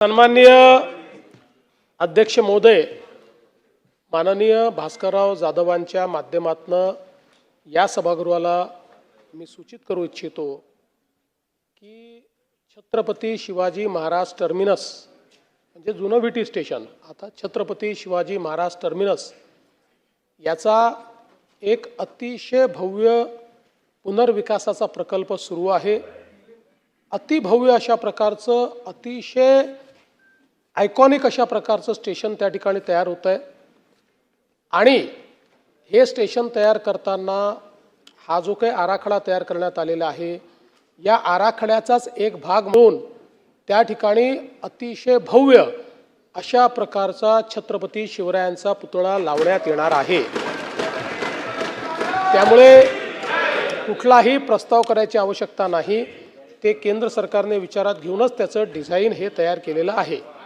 सन्माननीय अध्यक्ष महोदय माननीय भास्करराव जाधवांच्या माध्यमातनं या सभागृहाला मी सूचित करू इच्छितो की छत्रपती शिवाजी महाराज टर्मिनस म्हणजे जुनं विटी स्टेशन आता छत्रपती शिवाजी महाराज टर्मिनस याचा एक अतिशय भव्य पुनर्विकासाचा प्रकल्प सुरू आहे. अतिभव्य अशा प्रकारचं अतिशय आयकॉनिक अशा प्रकारचं स्टेशन त्या ठिकाणी तयार होतं आहे आणि हे स्टेशन तयार करताना हा जो काही आराखडा तयार करण्यात आलेला आहे या आराखड्याचाच एक भाग म्हणून त्या ठिकाणी अतिशय भव्य अशा प्रकारचा छत्रपती शिवरायांचा पुतळा लावण्यात येणार आहे. त्यामुळे कुठलाही प्रस्ताव करायची आवश्यकता नाही. ते केंद्र सरकारने विचारात घेऊनच त्याचं डिझाईन हे तयार केलेलं आहे.